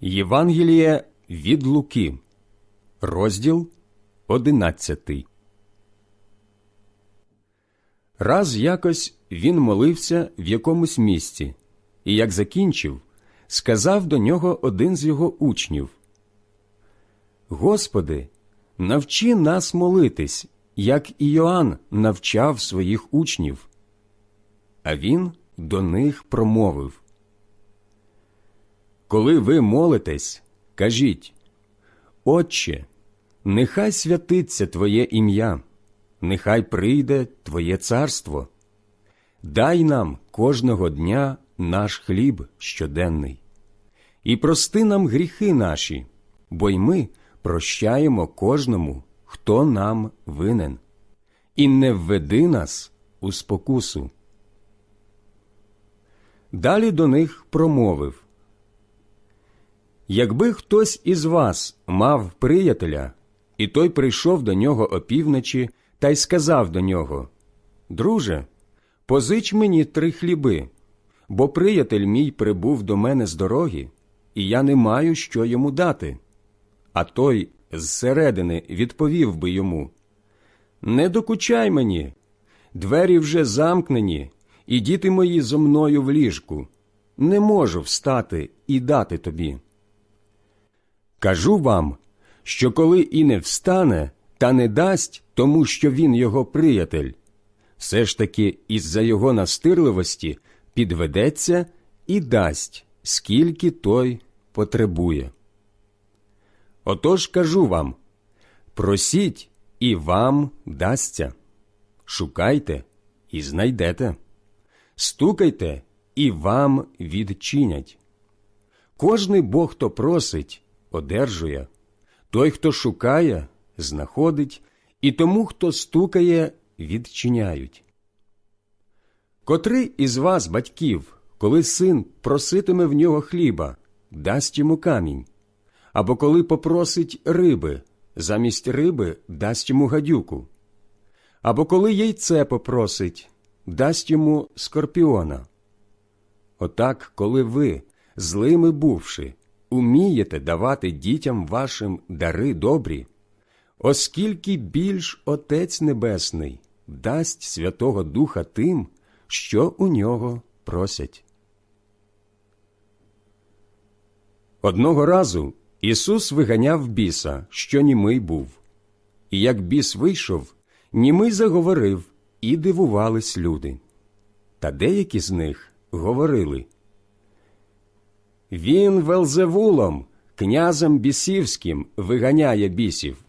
Євангеліє від Луки, розділ одинадцятий. Раз якось він молився в якомусь місці, і як закінчив, сказав до нього один з його учнів: Господи, навчи нас молитись, як і Йоанн навчав своїх учнів. А він до них промовив Коли ви молитесь, кажіть Отче, нехай святиться Твоє ім'я, нехай прийде Твоє царство. Дай нам кожного дня наш хліб щоденний, і прости нам гріхи наші, бо й ми прощаємо кожному, хто нам винен, і не введи нас у спокусу. Далі до них промовив Якби хтось із вас мав приятеля, і той прийшов до нього опівночі та й сказав до нього Друже, позич мені три хліби, бо приятель мій прибув до мене з дороги, і я не маю що йому дати. А той зсередини відповів би йому Не докучай мені, двері вже замкнені, і діти мої зо мною в ліжку. Не можу встати і дати тобі. Кажу вам, що коли і не встане, та не дасть тому, що він його приятель, все ж таки із-за його настирливості підведеться і дасть, скільки той потребує. Отож кажу вам просіть, і вам дасться, шукайте і знайдете, стукайте, і вам відчинять. Кожний бог, хто просить, одержує, той, хто шукає, знаходить, і тому, хто стукає, відчиняють. Котрий із вас, батьків, коли син проситиме в нього хліба, дасть йому камінь, або коли попросить риби, замість риби дасть йому гадюку, або коли яйце попросить, дасть йому скорпіона. Отак, коли ви, злими бувши, умієте давати дітям вашим дари добрі, оскільки більш Отець Небесний дасть Святого Духа тим, що у нього просять. Одного разу Ісус виганяв біса, що німий був. І як біс вийшов, німий заговорив, і дивувались люди. Та деякі з них говорили Він Велзевулом, князем бісівським, виганяє бісів.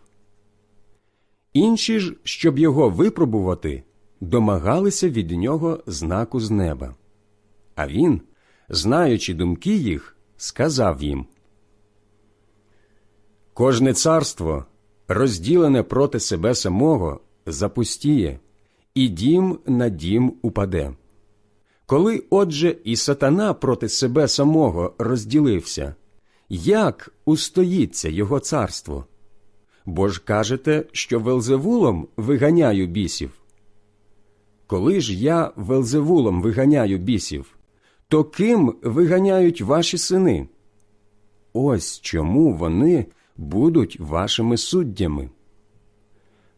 Інші ж, щоб його випробувати, домагалися від нього знаку з неба. А він, знаючи думки їх, сказав їм Кожне царство, розділене проти себе самого, запустіє, і дім на дім упаде. Коли, отже, і сатана проти себе самого розділився, як устоїться його царство? Бо ж кажете, що Велзевулом виганяю бісів. Коли ж я Велзевулом виганяю бісів, то ким виганяють ваші сини? Ось чому вони будуть вашими суддями.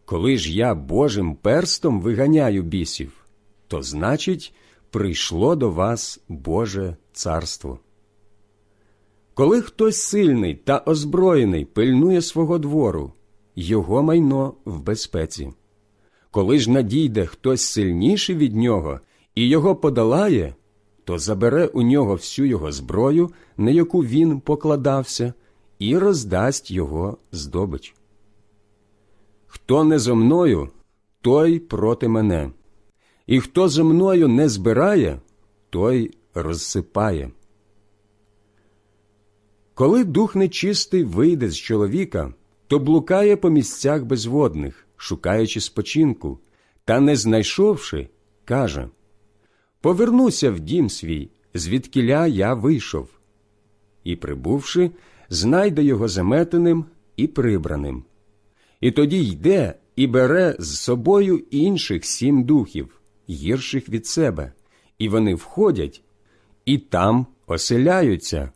Коли ж я Божим перстом виганяю бісів, то значить, прийшло до вас Боже царство. Коли хтось сильний та озброєний пильнує свого двору, його майно в безпеці. Коли ж надійде хтось сильніший від нього і його подолає, то забере у нього всю його зброю, на яку він покладався, і роздасть його здобич. Хто не зо мною, той проти мене, і хто зо мною не збирає, той розсипає. Коли дух нечистий вийде з чоловіка, то блукає по місцях безводних, шукаючи спочинку, та, не знайшовши, каже Повернуся в дім свій, звідкіля я вийшов. І, прибувши, знайде його заметеним і прибраним. І тоді йде і бере з собою інших сім духів, гірших від себе, і вони входять і там оселяються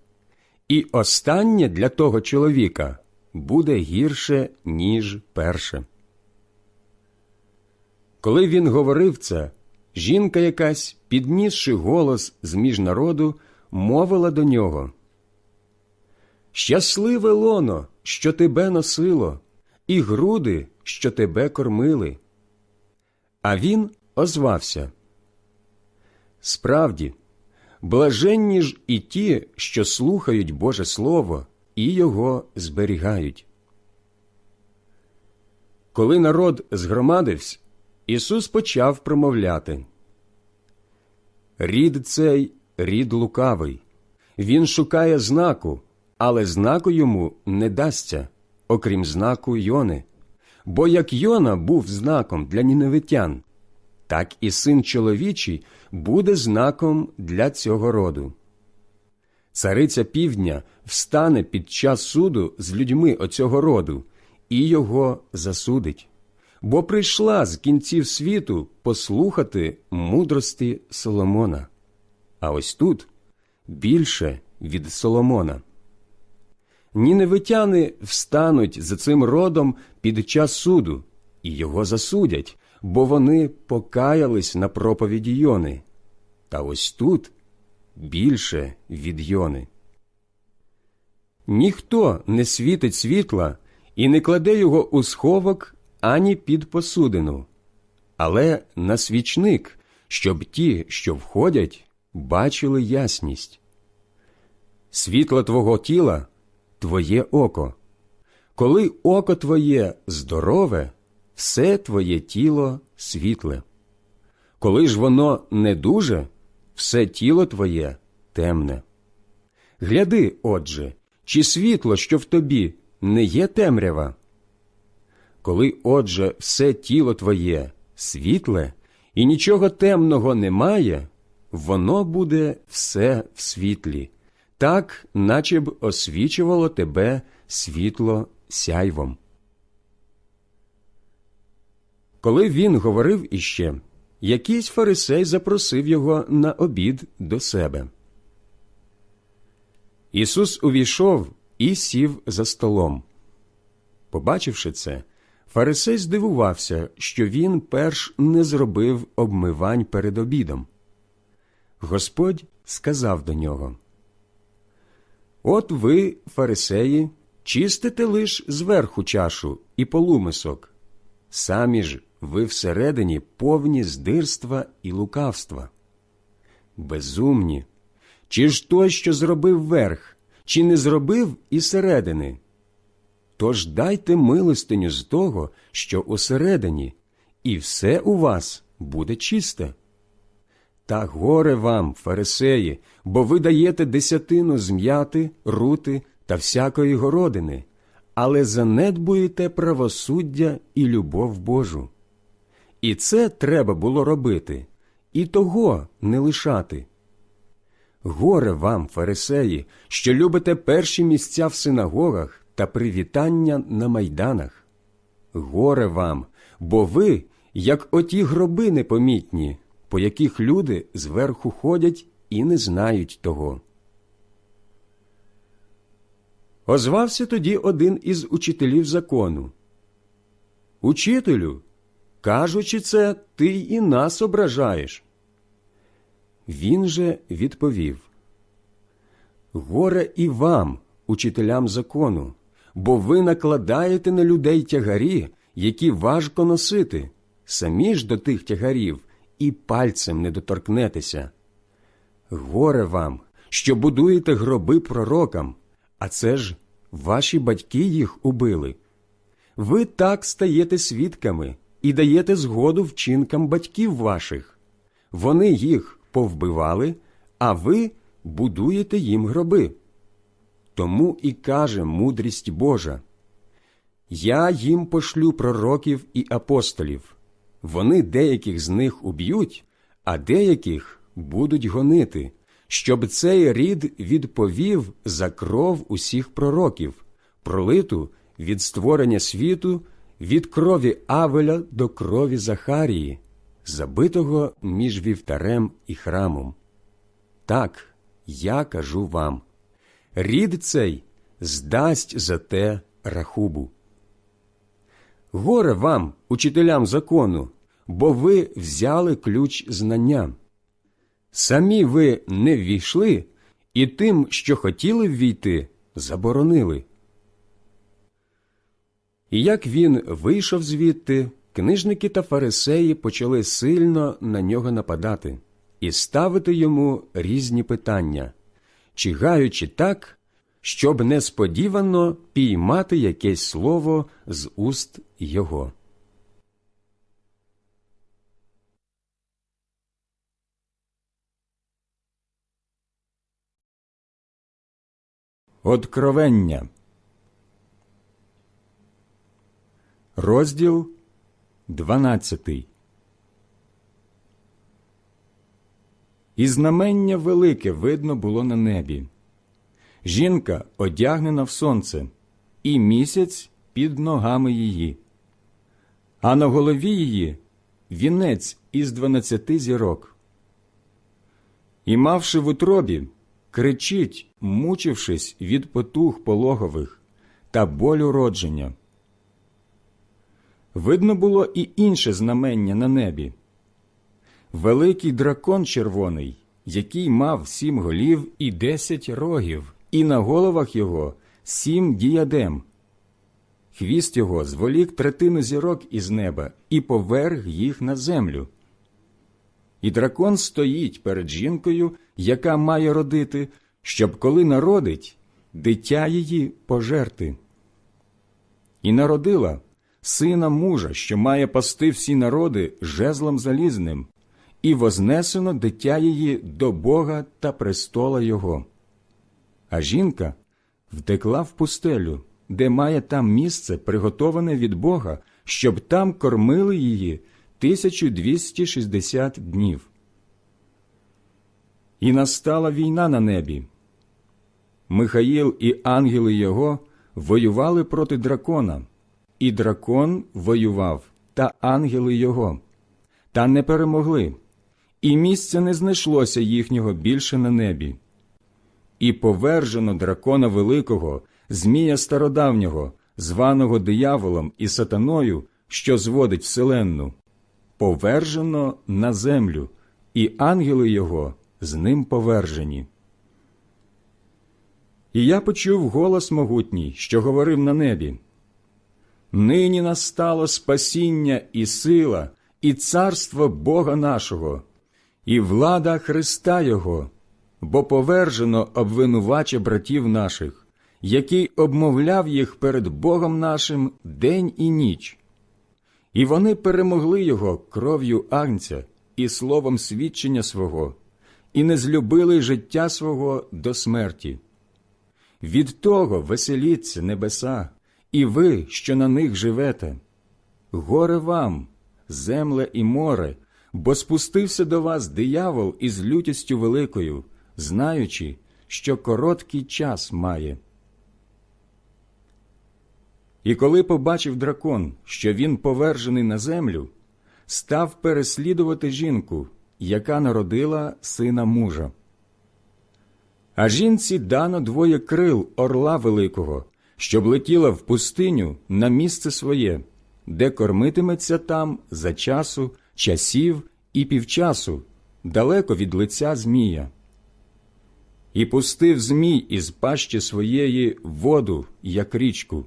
і останнє для того чоловіка буде гірше, ніж перше. Коли він говорив це, жінка якась, піднісши голос з між народу, мовила до нього Щасливе лоно, що тебе носило, і груди, що тебе кормили. А він озвався. Справді, блаженні ж і ті, що слухають Боже Слово і його зберігають. Коли народ згромадився, Ісус почав промовляти. Рід цей рід лукавий, він шукає знаку, але знаку йому не дасться, окрім знаку Йони. Бо як Йона був знаком для ніневитян, так і син чоловічий буде знаком для цього роду. Цариця півдня встане під час суду з людьми оцього роду і його засудить, бо прийшла з кінців світу послухати мудрості Соломона. А ось тут більше від Соломона. Ніневитяни встануть за цим родом під час суду і його засудять, бо вони покаялись на проповіді Йони. Та ось тут більше від Йони. Ніхто не світить світла і не кладе його у сховок ані під посудину, але на свічник, щоб ті, що входять, бачили ясність. Світло твого тіла твоє око. Коли око твоє здорове, все твоє тіло світле. Коли ж воно не дуже, все тіло твоє темне. Гляди, отже, чи світло, що в тобі, не є темрява? Коли, отже, все тіло твоє світле і нічого темного немає, воно буде все в світлі, так, наче б освічувало тебе світло сяйвом. Коли він говорив іще, якийсь фарисей запросив його на обід до себе. Ісус увійшов і сів за столом. Побачивши це, фарисей здивувався, що він перш не зробив обмивань перед обідом. Господь сказав до нього От ви, фарисеї, чистите лиш зверху чашу і полумисок, самі ж ви всередині повні здирства і лукавства. Безумні, чи ж той, що зробив верх, чи не зробив і середини? Тож дайте милостиню з того, що усередині, і все у вас буде чисте. Та горе вам, фарисеї, бо ви даєте десятину зм'яти, рути та всякої городини, але занедбуєте правосуддя і любов Божу. І це треба було робити, і того не лишати. Горе вам, фарисеї, що любите перші місця в синагогах та привітання на майданах. Горе вам, бо ви, як оті гроби непомітні, по яких люди зверху ходять і не знають того. Озвався тоді один із учителів закону. Учителю, кажучи це, ти і нас ображаєш. Він же відповів Горе і вам, учителям закону, бо ви накладаєте на людей тягарі, які важко носити, самі ж до тих тягарів і пальцем не доторкнетеся. Горе вам, що будуєте гроби пророкам, а це ж ваші батьки їх убили. Ви так стаєте свідками і даєте згоду вчинкам батьків ваших. Вони їх повбивали, а ви будуєте їм гроби. Тому і каже мудрість Божа Я їм пошлю пророків і апостолів. Вони деяких з них уб'ють, а деяких будуть гонити, щоб цей рід відповів за кров усіх пророків, пролиту від створення світу, від крові Авеля до крові Захарії, забитого між вівтарем і храмом. Так, я кажу вам рід цей здасть за те рахубу. Горе вам, учителям закону, бо ви взяли ключ знання. Самі ви не ввійшли, і тим, що хотіли ввійти, заборонили. І як він вийшов звідти, книжники та фарисеї почали сильно на нього нападати і ставити йому різні питання, чигаючи так, щоб несподівано піймати якесь слово з уст його. Откровення Розділ 12 І знамення велике видно було на небі. Жінка одягнена в сонце, і місяць під ногами її. А на голові її вінець із дванадцяти зірок. І, мавши в утробі, кричить, мучившись від потух пологових та болю родження. Видно було і інше знамення на небі. Великий дракон червоний, який мав сім голів і десять рогів, і на головах його сім діядем. Хвіст його зволік третину зірок із неба і поверг їх на землю. І дракон стоїть перед жінкою, яка має родити, щоб коли народить, дитя її пожерти. І народила сина мужа, що має пасти всі народи жезлом залізним, і вознесено дитя її до Бога та престола Його. А жінка втекла в пустелю, де має там місце, приготоване від Бога, щоб там кормили її 1260 днів. І настала війна на небі. Михаїл і ангели його воювали проти дракона, і дракон воював, та ангели його, та не перемогли, і місця не знайшлося їхнього більше на небі. І повержено дракона великого, Змія стародавнього, званого дияволом і сатаною, що зводить вселенну, повержено на землю, і ангели його з ним повержені. І я почув голос могутній, що говорив на небі. Нині настало спасіння і сила, і царство Бога нашого, і влада Христа Його, бо повержено обвинувача братів наших, який обмовляв їх перед Богом нашим день і ніч. І вони перемогли його кров'ю агнця і словом свідчення свого, і не злюбили життя свого до смерті. Від того веселіться небеса, і ви, що на них живете. Горе вам, земле і море, бо спустився до вас диявол із лютістю великою, знаючи, що короткий час має. І коли побачив дракон, що він повержений на землю, став переслідувати жінку, яка народила сина мужа. А жінці дано двоє крил орла великого, щоб летіла в пустиню на місце своє, де кормитиметься там за часу, часів і півчасу, далеко від лиця Змія. І пустив Змій із пащі своєї воду, як річку,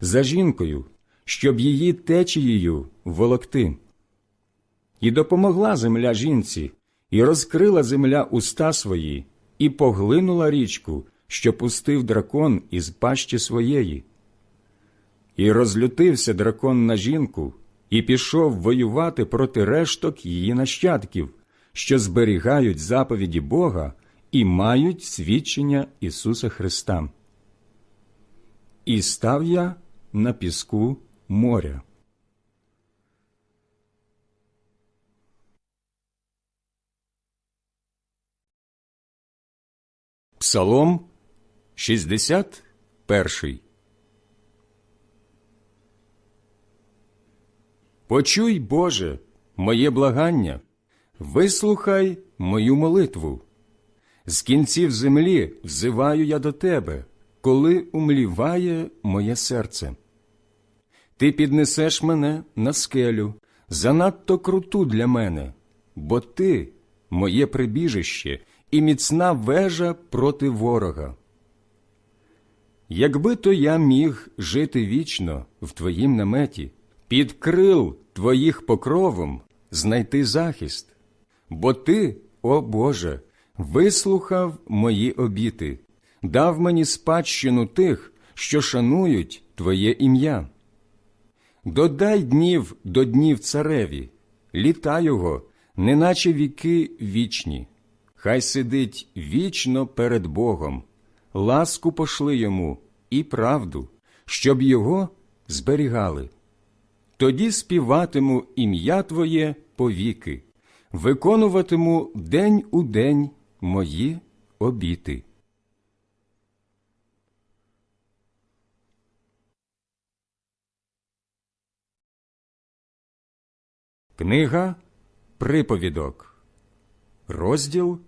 за жінкою, щоб її течією волокти. І допомогла земля жінці, і розкрила земля уста свої, і поглинула річку, що пустив дракон із пащі своєї. І розлютився дракон на жінку, і пішов воювати проти решток її нащадків, що зберігають заповіді Бога і мають свідчення Ісуса Христа. І став я на піску моря. Псалом 61 Почуй, Боже, моє благання, вислухай мою молитву. З кінців землі взиваю я до тебе, коли умліває моє серце. Ти піднесеш мене на скелю, занадто круту для мене, бо ти моє прибіжище і міцна вежа проти ворога. Якби то я міг жити вічно в твоїм наметі, під крил твоїх покровом знайти захист, бо ти, о Боже, вислухав мої обіти, дав мені спадщину тих, що шанують Твоє ім'я. Додай днів до днів цареві, літа його, неначе віки вічні. Хай сидить вічно перед Богом, ласку пошли йому і правду, щоб його зберігали. Тоді співатиму ім'я Твоє повіки, виконуватиму день у день мої обіти. Книга Приповідок, розділ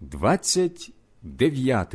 29.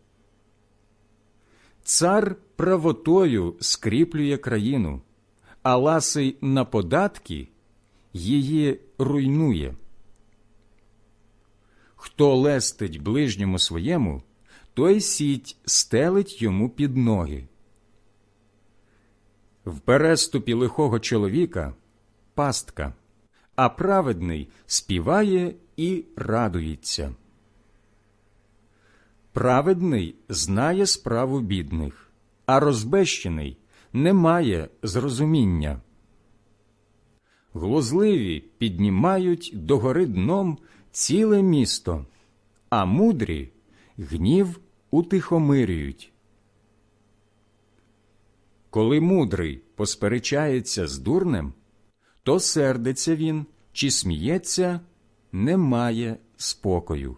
Цар правотою скріплює країну, а ласий на податки її руйнує. Хто лестить ближньому своєму, той сіть стелить йому під ноги. В переступі лихого чоловіка пастка, а праведний співає і радується. Праведний знає справу бідних, а розбещений не має зрозуміння. Глузливі піднімають догори дном ціле місто, а мудрі гнів утихомирюють. Коли мудрий посперечається з дурнем, то сердиться він чи сміється, не має спокою.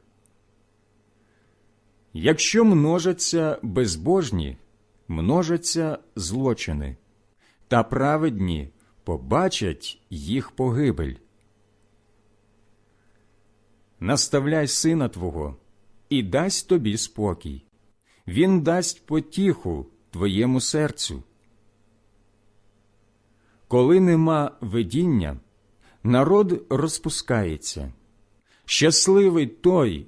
Якщо множаться безбожні, множаться злочини, та праведні побачать їх погибель. Наставляй сина твого і дасть тобі спокій, він дасть потіху твоєму серцю. Коли нема видіння, народ розпускається. Щасливий той,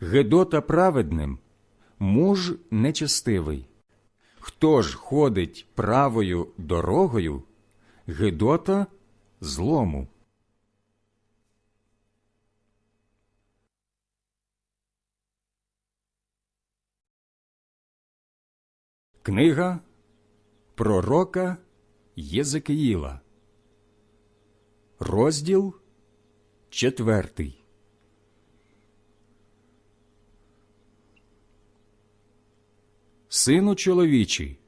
Гедота праведним муж нечестивий. Хто ж ходить правою дорогою, Гедота злому. Книга Пророка Єзекиїла, розділ четвертий. Сину чоловічий,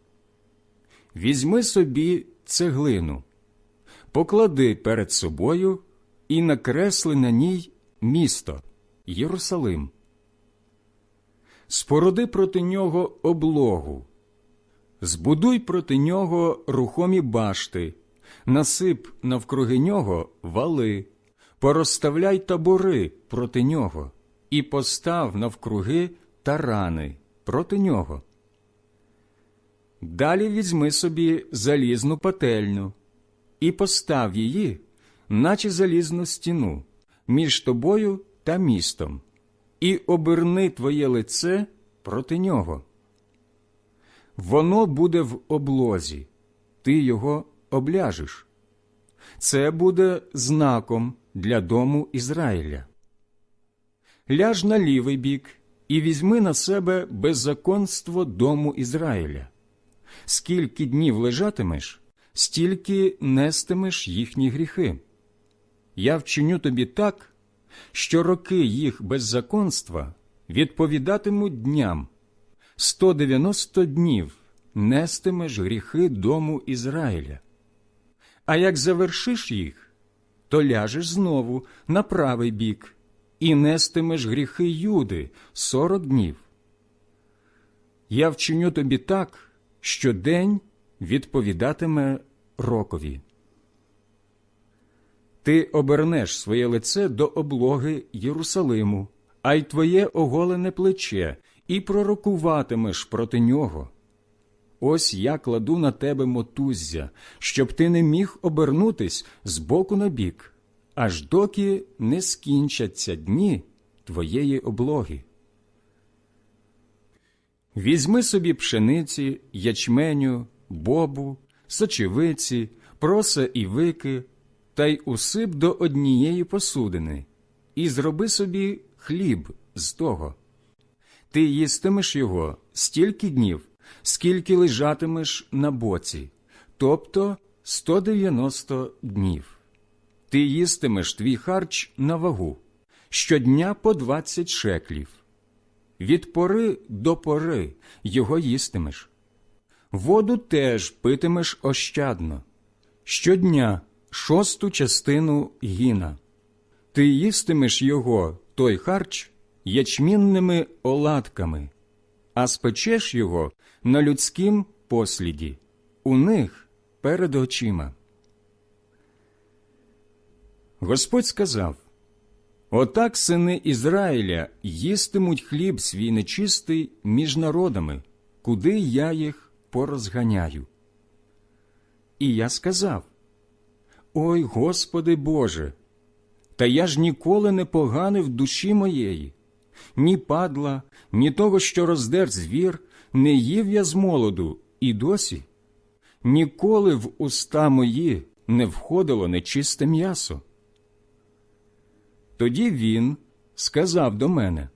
візьми собі цеглину, поклади перед собою і накресли на ній місто Єрусалим. Спороди проти нього облогу, збудуй проти нього рухомі башти, насип навкруги нього вали, порозставляй табори проти нього і постав навкруги тарани проти нього. Далі візьми собі залізну пательню і постав її, наче залізну стіну, між тобою та містом, і оберни твоє лице проти нього. Воно буде в облозі, ти його обляжеш. Це буде знаком для дому Ізраїля. Ляж на лівий бік і візьми на себе беззаконство дому Ізраїля. Скільки днів лежатимеш, стільки нестимеш їхні гріхи. Я вчиню тобі так, що роки їх беззаконства відповідатимуть дням, 190 днів нестимеш гріхи дому Ізраїля. А як завершиш їх, то ляжеш знову на правий бік і нестимеш гріхи Юди сорок днів. Я вчиню тобі так що день відповідатиме рокові. Ти обернеш своє лице до облоги Єрусалиму, а й твоє оголене плече, і пророкуватимеш проти нього. Ось я кладу на тебе мотуззя, щоб ти не міг обернутись з боку на бік, аж доки не скінчаться дні твоєї облоги. Візьми собі пшениці, ячменю, бобу, сочевиці, проса і вики, та й усип до однієї посудини, і зроби собі хліб з того. Ти їстимеш його стільки днів, скільки лежатимеш на боці, тобто 190 днів. Ти їстимеш твій харч на вагу щодня по 20 шеклів від пори до пори його їстимеш. Воду теж питимеш ощадно, щодня шосту частину гіна. Ти їстимеш його, той харч, ячмінними оладками, а спечеш його на людськім посліді, у них перед очима. Господь сказав Отак сини Ізраїля їстимуть хліб свій нечистий між народами, куди я їх порозганяю. І я сказав Ой Господи Боже, та я ж ніколи не поганив душі моєї, ні падла, ні того, що роздер звір, не їв я з молоду і досі, ніколи в уста мої не входило нечисте м'ясо. Тоді він сказав до мене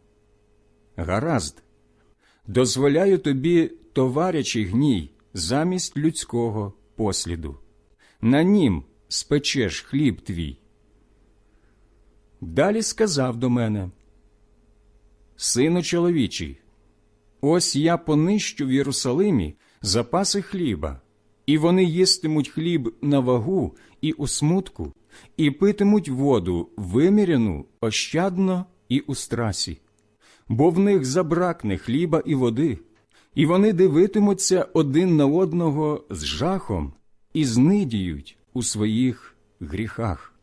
Гаразд, дозволяю тобі товарячий гній замість людського посліду. На нім спечеш хліб твій. Далі сказав до мене сину чоловічий, ось я понищу в Єрусалимі запаси хліба, і вони їстимуть хліб на вагу і у смутку, і питимуть воду виміряну ощадно і у страсі, бо в них забракне хліба і води, і вони дивитимуться один на одного з жахом і знидіють у своїх гріхах.